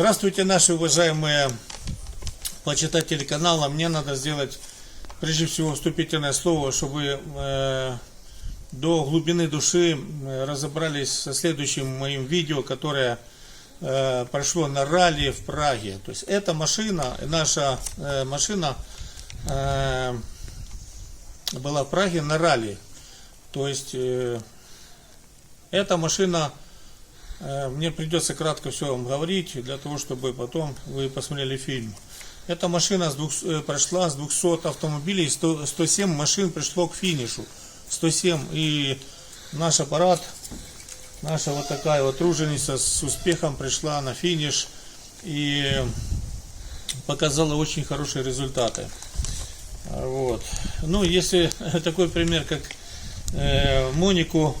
Здравствуйте, наши уважаемые почитатели канала. Мне надо сделать прежде всего вступительное слово, чтобы э, до глубины души э, разобрались со следующим моим видео, которое э, прошло на ралли в Праге. То есть эта машина, наша э, машина э, была в Праге на ралли. То есть э, эта машина Мне придется кратко все вам говорить, для того, чтобы потом вы посмотрели фильм. Эта машина с двух- э, прошла с 200 автомобилей, 100 107 машин пришло к финишу. 107. И наш аппарат, наша вот такая вот труженица с успехом пришла на финиш и показала очень хорошие результаты. Вот. Ну, если такой пример, как э, Монику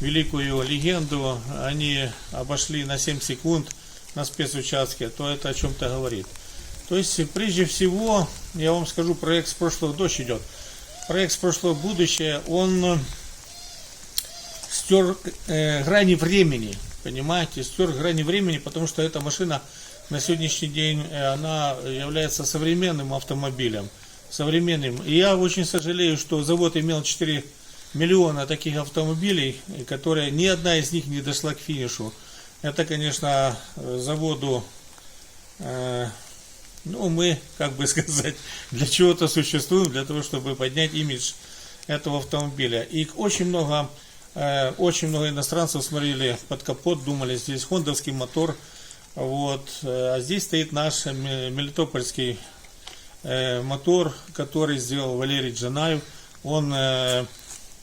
великую легенду они обошли на 7 секунд на спецучастке, то это о чем-то говорит. То есть, прежде всего, я вам скажу, проект с прошлого дождь идет. Проект с прошлого будущее, он э, стер э, грани времени, понимаете, стер грани времени, потому что эта машина на сегодняшний день, э, она является современным автомобилем, современным. И я очень сожалею, что завод имел 4 миллиона таких автомобилей, которые ни одна из них не дошла к финишу. Это, конечно, э, заводу, э, ну, мы, как бы сказать, для чего-то существуем, для того, чтобы поднять имидж этого автомобиля. И очень много, э, очень много иностранцев смотрели под капот, думали, здесь хондовский мотор, вот, э, а здесь стоит наш ме- мелитопольский э, мотор, который сделал Валерий Джанаев. Он э,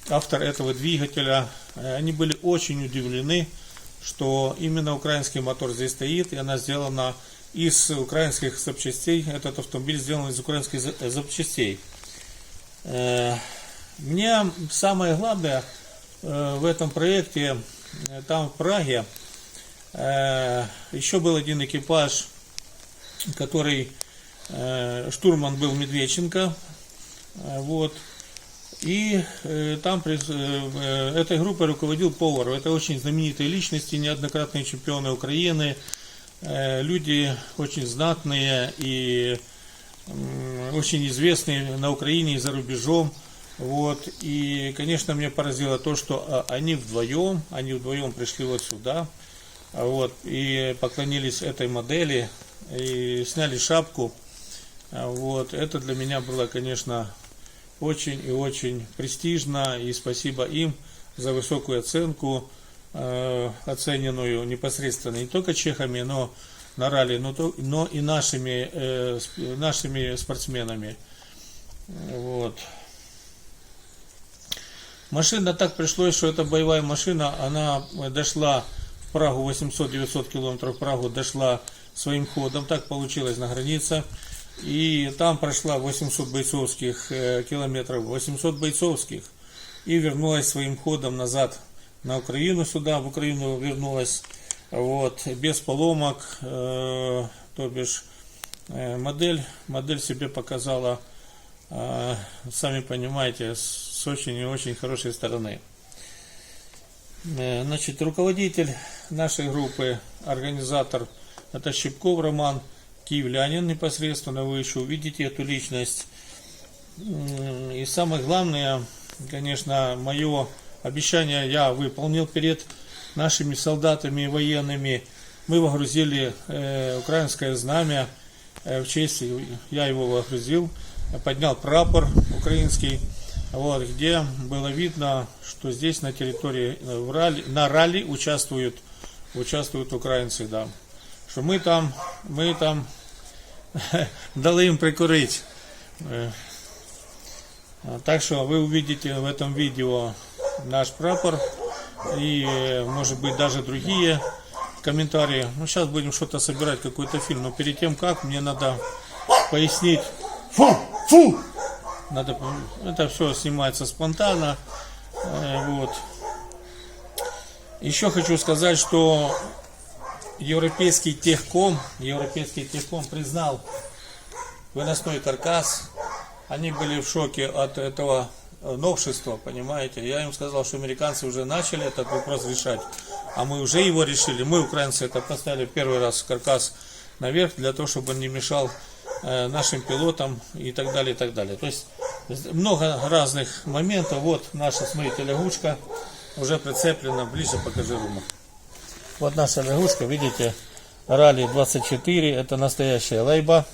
автор этого двигателя. Э, Они были очень удивлены, что именно украинский мотор здесь стоит, и она сделана из украинских запчастей. Этот автомобиль сделан из украинских за- запчастей. Э, Мне самое главное э, в этом проекте, там в Праге, еще был один экипаж, который штурман был Медведченко, вот, и э, там э, э, этой группой руководил повар. Это очень знаменитые личности, неоднократные чемпионы Украины, э, люди очень знатные и м, очень известные на Украине и за рубежом. Вот. И, конечно, меня поразило то, что а, они вдвоем, они вдвоем пришли вот сюда, вот, и поклонились этой модели, и сняли шапку. Вот. Это для меня было, конечно, очень и очень престижно, и спасибо им за высокую оценку, э, оцененную непосредственно не только чехами, но на ралли, но, но и нашими, э, нашими спортсменами. Вот. Машина так пришлось, что эта боевая машина, она дошла в Прагу 800-900 километров, Прагу дошла своим ходом, так получилось на границе. И там прошла 800 бойцовских э, километров, 800 бойцовских, и вернулась своим ходом назад на Украину сюда, в Украину вернулась, вот, без поломок, э, то бишь э, модель, модель себе показала, э, сами понимаете, с очень и очень хорошей стороны. Э, Значит, руководитель нашей группы, организатор, это Щепков Роман, киевлянин непосредственно, вы еще увидите эту личность. И самое главное, конечно, мое обещание я выполнил перед нашими солдатами и военными. Мы вогрузили э, украинское знамя э, в честь, я его вогрузил, поднял прапор украинский, вот, где было видно, что здесь на территории, э, в ралли, на ралли участвуют, участвуют украинцы, да. Что мы там, мы там дали им прикурить. Э, а, Так что вы увидите в этом видео наш прапор и, может быть, даже другие комментарии. Ну, сейчас будем что-то собирать, какой-то фильм. Но перед тем, как, мне надо пояснить. Фу! Фу! Надо, это все снимается спонтанно. Э, Вот. Еще хочу сказать, что Европейский техком, Европейский техком признал выносной каркас. Они были в шоке от этого новшества, понимаете. Я им сказал, что американцы уже начали этот вопрос решать. а мы уже его решили. Мы, украинцы, это поставили первый раз каркас наверх для того, чтобы он не мешал э, нашим пилотам и так далее, и так далее. То есть много разных моментов. Вот наша, смотрите, лягушка уже прицеплена. Ближе покажи, Рума. Вот наша лягушка, видите, Ралли 24, это настоящая лейба,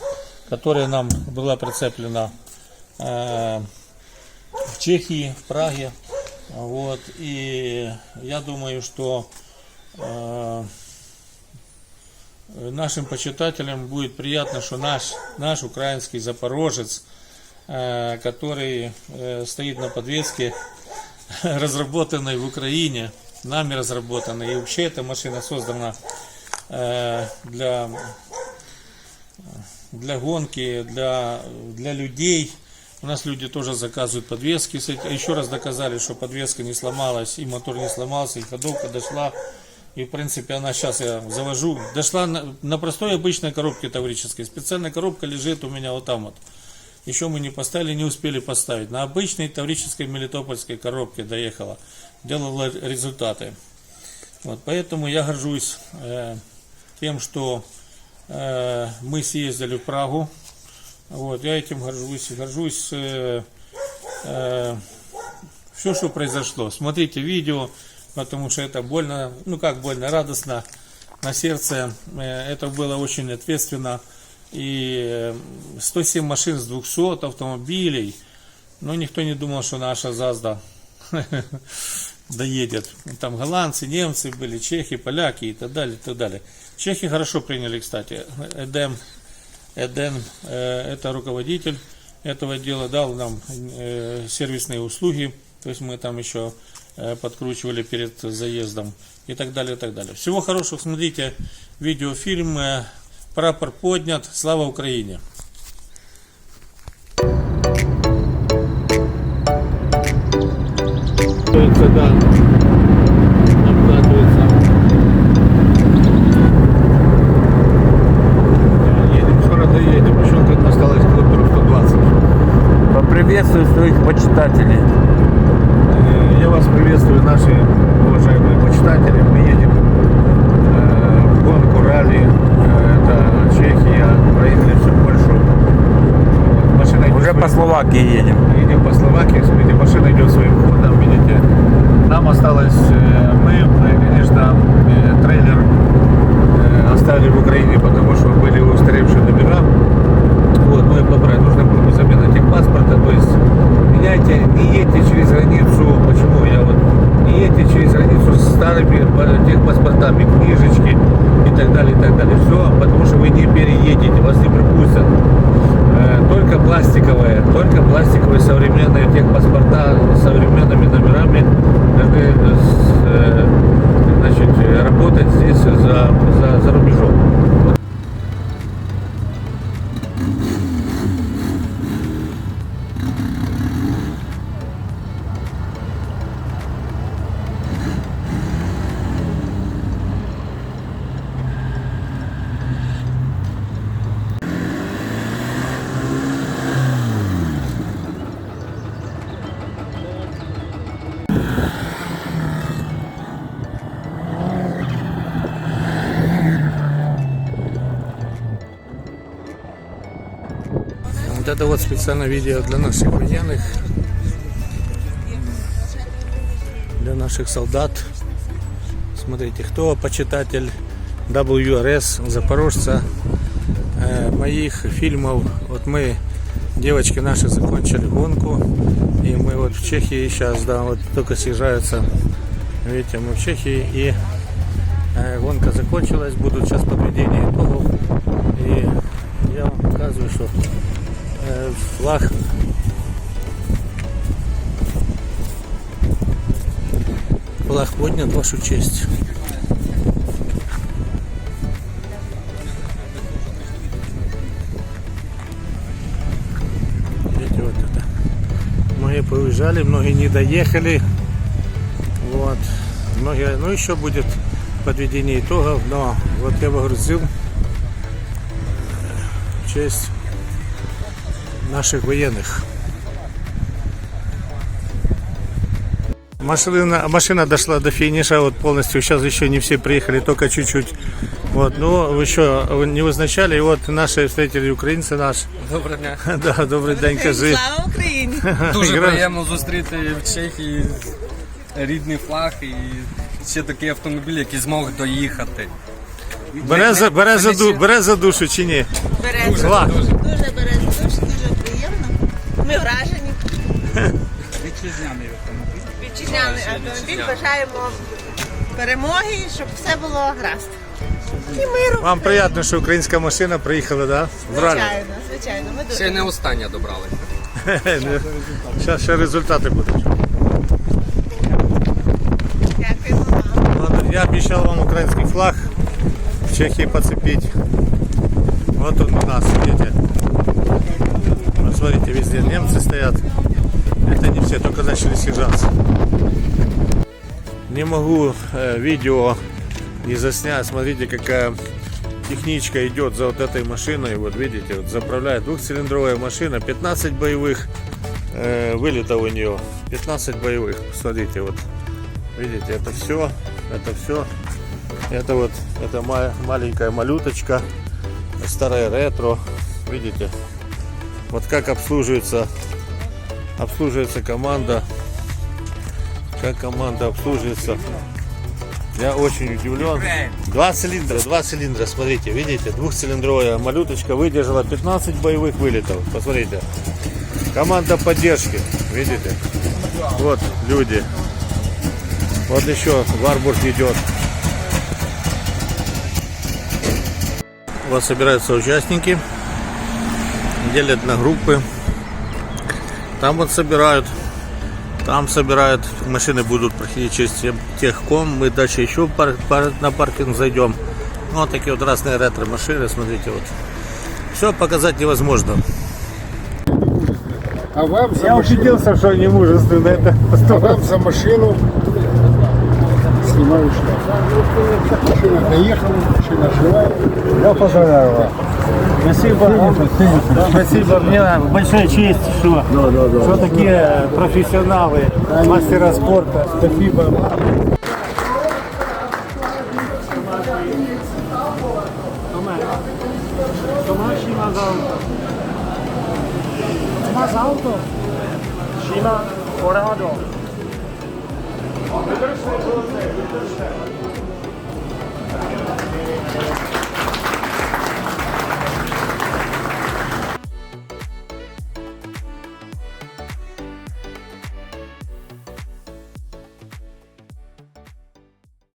которая нам была прицеплена э, в Чехии, в Праге. Вот, и я думаю, что э, нашим почитателям будет приятно, что наш, наш украинский запорожец, э, который э, стоит на подвеске, разработанной в Украине, нами разработанной, и вообще эта машина создана э, для, для гонки, для, для людей. У нас люди тоже заказывают подвески. Еще раз доказали, что подвеска не сломалась, и мотор не сломался, и ходовка дошла. И, в принципе, она сейчас я завожу. Дошла на, на простой обычной коробке таврической. Специальная коробка лежит у меня вот там вот. Еще мы не поставили, не успели поставить. На обычной таврической мелитопольской коробке доехала. Делала результаты. Вот, поэтому я горжусь э, тем, что э, мы съездили в Прагу. Вот, я этим горжусь. Горжусь э, все, что произошло. Смотрите видео, потому что это больно, ну как больно, радостно на сердце. Э, Это было очень ответственно. И э, 107 машин с 200 автомобилей. Но никто не думал, что наша ЗАЗда доедет. Там голландцы, немцы были, чехи, поляки и так далее, и так далее. Чехи хорошо приняли, кстати. Эдем, Эден, э, это руководитель этого дела, дал нам э, сервисные услуги. То есть мы там еще э, подкручивали перед заездом и так далее, и так далее. Всего хорошего, смотрите видеофильм э, «Прапор поднят, слава Украине». Да, обкатывается. Едем, скоро доедем. Еще как осталось километров 120. Поприветствую своих почитателей. Э, Я вас приветствую, наши уважаемые почитатели. Мы едем э, в гонку ралли. Э, Это Чехия, проехали всю Польшу. Машина идет Уже по Словакии едем. Едем по Словакии, смотрите, машина идет своим осталось, э, мы, конечно, э, трейлер э, оставили в Украине, потому что были устаревшие номера. Вот, мы побрали, нужно было замена техпаспорта, то есть меняйте, не едьте через границу, почему я вот, не едьте через границу с старыми э, техпаспортами, книжечки и так далее, и так далее. Все, потому что вы не переедете, вас не пропустят. Э, Только пластиковые, только пластиковые современные техпаспорта с современными номерами должны э, э, значит, работать здесь за, за, за рубежом. Это вот специальное видео для наших военных, для наших солдат. Смотрите, кто почитатель WRS, Запорожца, э, моих фильмов. Вот мы, девочки наши, закончили гонку. И мы вот в Чехии сейчас, да, вот только съезжаются. Видите, мы в Чехии и э, гонка закончилась. Будут сейчас подведения итогов. И я вам показываю, что флаг флаг поднят вашу честь. Видите, вот это. Многие поуезжали, многие не доехали. Вот. Многие, ну еще будет подведение итогов, но вот я погрузил в честь наших военных. Машина, машина дошла до финиша, вот полностью. Сейчас еще не все приехали, только чуть-чуть. Вот, ну еще не вызначали. И вот наши встретили украинцы наш. Доброго дня. Да, добрий день, кажи. Слава Україні! Дуже Гра- приємно зустріти в Чехії рідний флаг і ще такий автомобіль, який змог доїхати. Бере за, бере, за, ду- бере за душу чи ні? Бере дуже, Клас. дуже бере дуже, Вітчизняний автомобіль. Бажаємо перемоги, щоб все було гаразд. І миру. Вам приємно, що українська машина приїхала, да? Звичайно, звичайно. Ми дуже Ще не остання добрали. Зараз ще результати будуть. вам. Я обещал вам украинский флаг в Чехии поцепить. Вот он у нас, видите. Вот смотрите, везде немцы стоят. Это не все, только начали съезжаться. Не могу э, видео не заснять. Смотрите, какая техничка идет за вот этой машиной. Вот видите, вот заправляет двухцилиндровая машина, 15 боевых э, вылетов у нее. 15 боевых. Смотрите, вот Видите, это все, это все, это вот, это ма- маленькая малюточка, старая ретро, видите, вот как обслуживается, обслуживается команда, как команда обслуживается. Я очень удивлен. Два цилиндра, два цилиндра, смотрите, видите, двухцилиндровая малюточка выдержала 15 боевых вылетов, посмотрите. Команда поддержки, видите, вот люди. Вот еще Варбург идет. Вот собираются участники, делят на группы. Там вот собирают, там собирают. Машины будут проходить через те- техком. Мы дальше еще пар- пар- на паркинг зайдем. Ну, Вот такие вот разные ретро-машины, смотрите, вот. Все показать невозможно. А вам за Я машину, убедился, что они мужественны. Это а вам за машину снимаю штраф. Машина доехала, машина живая. Я поздравляю вас. Спасибо. Спасибо. Мне большая честь, что, что такие профессионалы, мастера спорта. Спасибо.